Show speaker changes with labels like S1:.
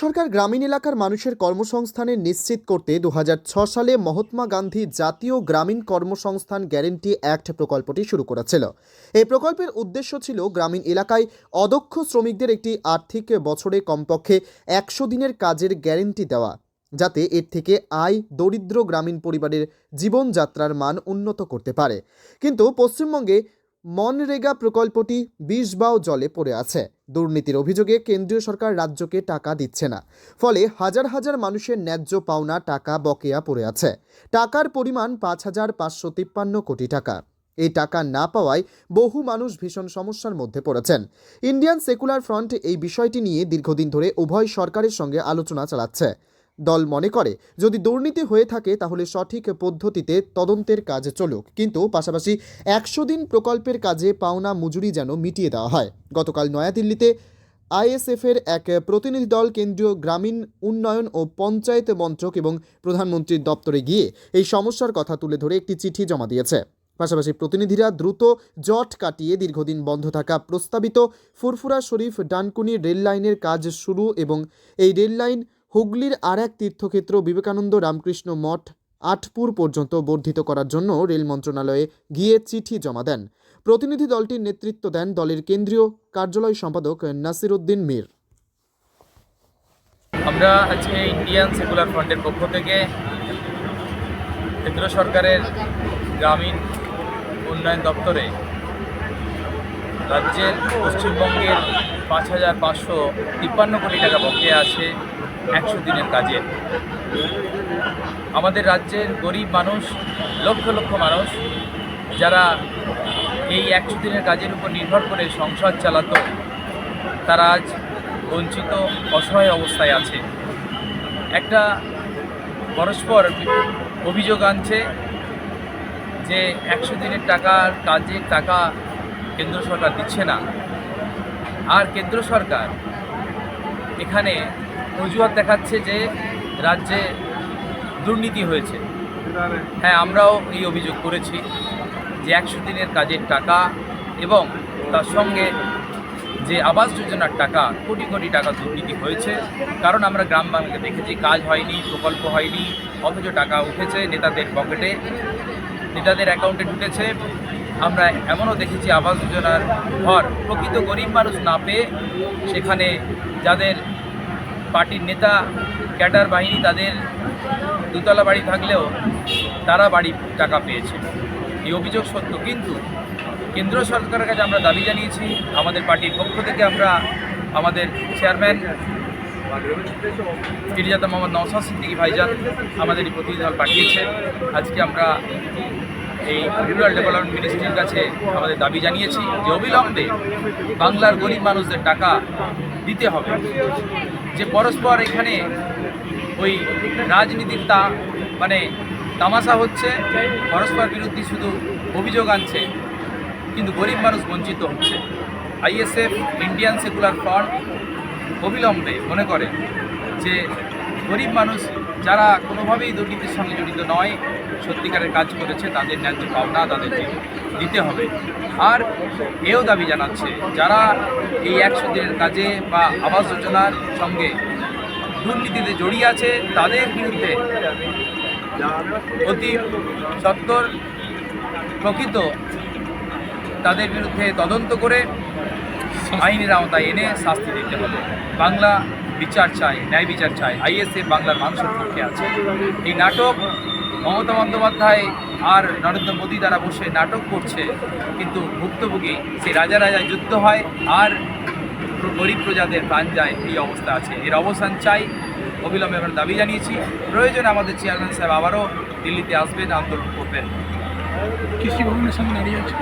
S1: সরকার গ্রামীণ এলাকার মানুষের কর্মসংস্থানের নিশ্চিত করতে দু সালে মহাত্মা গান্ধী জাতীয় গ্রামীণ কর্মসংস্থান গ্যারেন্টি অ্যাক্ট প্রকল্পটি শুরু করেছিল। এই প্রকল্পের উদ্দেশ্য ছিল গ্রামীণ এলাকায় অদক্ষ শ্রমিকদের একটি আর্থিক বছরে কমপক্ষে একশো দিনের কাজের গ্যারেন্টি দেওয়া, যাতে এর থেকে আয় দরিদ্র গ্রামীণ পরিবারের জীবনযাত্রার মান উন্নত করতে পারে। কিন্তু পশ্চিমবঙ্গে মনরেগা প্রকল্পটি বিষ বাও জলে পড়ে আছে। দুর্নীতির অভিযোগে কেন্দ্রীয় সরকার রাজ্যকে টাকা দিচ্ছে না। ফলে হাজার হাজার মানুষের ন্যায্য পাওনা টাকা বকেয়া পড়ে আছে। টাকার পরিমাণ পাঁচ হাজার পাঁচশো তিপ্পান্ন কোটি টাকা। এই টাকা না পাওয়ায় বহু মানুষ ভীষণ সমস্যার মধ্যে পড়েছেন। ইন্ডিয়ান সেকুলার ফ্রন্ট এই বিষয়টি নিয়ে দীর্ঘদিন ধরে উভয় সরকারের সঙ্গে আলোচনা চালাচ্ছে। দল মনে করে, যদি দুর্নীতি হয়ে থাকে তাহলে সঠিক পদ্ধতিতে তদন্তের কাজ চলুক। কিন্তু পাশাপাশি একশো দিন প্রকল্পের কাজে পাওনা মজুরি যেন মিটিয়ে দেওয়া হয়। গতকাল নয়াদিল্লিতে আইএসএফের এক প্রতিনিধি দল কেন্দ্রীয় গ্রামীণ উন্নয়ন ও পঞ্চায়েত মন্ত্রক এবং প্রধানমন্ত্রীর দপ্তরে গিয়ে এই সমস্যার কথা তুলে ধরে একটি চিঠি জমা দিয়েছে। পাশাপাশি প্রতিনিধিরা দ্রুত জট কাটিয়ে দীর্ঘদিন বন্ধ থাকা প্রস্তাবিত ফুরফুরা শরীফ ডানকুনি রেল লাইনের কাজ শুরু এবং এই রেল লাইন হুগলির আর এক তীর্থক্ষেত্র বিবেকানন্দ রামকৃষ্ণ মঠ, আটপুর পর্যন্ত বর্ধিত করার জন্য রেল মন্ত্রণালয়ে গিয়ে চিঠি জমা দেন। প্রতিনিধি দলটির নেতৃত্ব দেন দলের কেন্দ্রীয় কার্যালয় সম্পাদক নাসির উদ্দিন মীর।
S2: আমরা আজকে ইন্ডিয়ান সেকুলার ফ্রন্টের পক্ষ থেকে কেন্দ্র সরকারের গ্রামীণ উন্নয়ন দপ্তরে রাজ্যের পশ্চিমবঙ্গের পাঁচ হাজার পাঁচশো তিপ্পান্ন কোটি টাকা বকেয়া আছে। একশো দিনের কাজে। আমাদের রাজ্যের গরিব মানুষ, লক্ষ লক্ষ মানুষ, যারা এই একশো দিনের কাজের উপর নির্ভর করে সংসার চালাতো, তারা আজ বঞ্চিত, অসহায় অবস্থায় আছে। একটা পরস্পর অভিযোগ আনছে যে একশো দিনের টাকার কাজের টাকা কেন্দ্র সরকার দিচ্ছে না। আর কেন্দ্র সরকার এখানে অজুহাত দেখাচ্ছে যে রাজ্যে দুর্নীতি হয়েছে। হ্যাঁ আমরাও এই অভিযোগ করেছি যে একশো দিনের কাজের টাকা এবং তার সঙ্গে যে আবাস যোজনার টাকা, কোটি কোটি টাকা দুর্নীতি হয়েছে। কারণ আমরা গ্রাম বাংলাকে দেখেছি, কাজ হয়নি, প্রকল্প হয়নি, অথচ টাকা উঠেছে নেতাদের পকেটে, নেতাদের অ্যাকাউন্টে ঢুকেছে। আমরা এমনও দেখেছি, আবাস যোজনার ঘর প্রকৃত গরিব মানুষ না পেয়ে সেখানে যাদের পার্টির নেতা, ক্যাডার বাহিনী তাদের দুতলা বাড়ি থাকলেও তারা বাড়ি টাকা পেয়েছে। এই অভিযোগ সত্য, কিন্তু কেন্দ্র সরকারের কাছে আমরা দাবি জানিয়েছি, আমাদের পার্টির পক্ষ থেকে আমরা আমাদের চেয়ারম্যান ফিরিজাতা মোহাম্মদ নওসাদ সিদ্দিকী ভাইজান আমাদের এই প্রতিনিধি দল পাঠিয়েছে। আজকে আমরা এই রুরাল ডেভেলপমেন্ট মিনিস্ট্রির কাছে আমাদের দাবি জানিয়েছি যে অবিলম্বে বাংলার গরিব মানুষদের টাকা দিতে হবে। যে পরস্পর এখানে ওই রাজনীতির তা মানে তামাশা হচ্ছে, পরস্পর বিরুদ্ধে শুধু অভিযোগ আনছে, কিন্তু গরিব মানুষ বঞ্চিত হচ্ছে। আইএসএফ, ইন্ডিয়ান সেকুলার ফ্রন্ট অবিলম্বে মনে করে যে গরিব মানুষ যারা কোনোভাবেই দুর্নীতির সঙ্গে জড়িত নয়, সত্যিকারের কাজ করেছে, তাদের ন্যায্য পাওনা তাদেরকে দিতে হবে। আর এও দাবি জানাচ্ছে, যারা এই একশো দিনের কাজে বা আবাস যোজনার সঙ্গে দুর্নীতিতে জড়িয়ে আছে, তাদের বিরুদ্ধে অতি সত্তর প্রকৃত তাদের বিরুদ্ধে তদন্ত করে আইনের আওতায় এনে শাস্তি দিতে হবে। বাংলা বিচার চাই, ন্যায় বিচার চাই আইএসএ বাংলার মানুষের পক্ষে আছে। এই নাটক মমতা বন্দ্যোপাধ্যায় আর নরেন্দ্র মোদী দ্বারা বসে নাটক করছে, কিন্তু ভুক্তভোগী সেই রাজা রাজায় যুদ্ধ হয় আর গরিব প্রজাদের প্রাণ যায়, এই অবস্থা আছে। এর অবসান চাই, অবিলম্বে আমরা দাবি জানিয়েছি। প্রয়োজনে আমাদের চেয়ারম্যান সাহেব আবারও দিল্লিতে আসবেন, আন্দোলন করবেন।
S3: কৃষি ভবনের সামনে দাঁড়িয়ে আছে।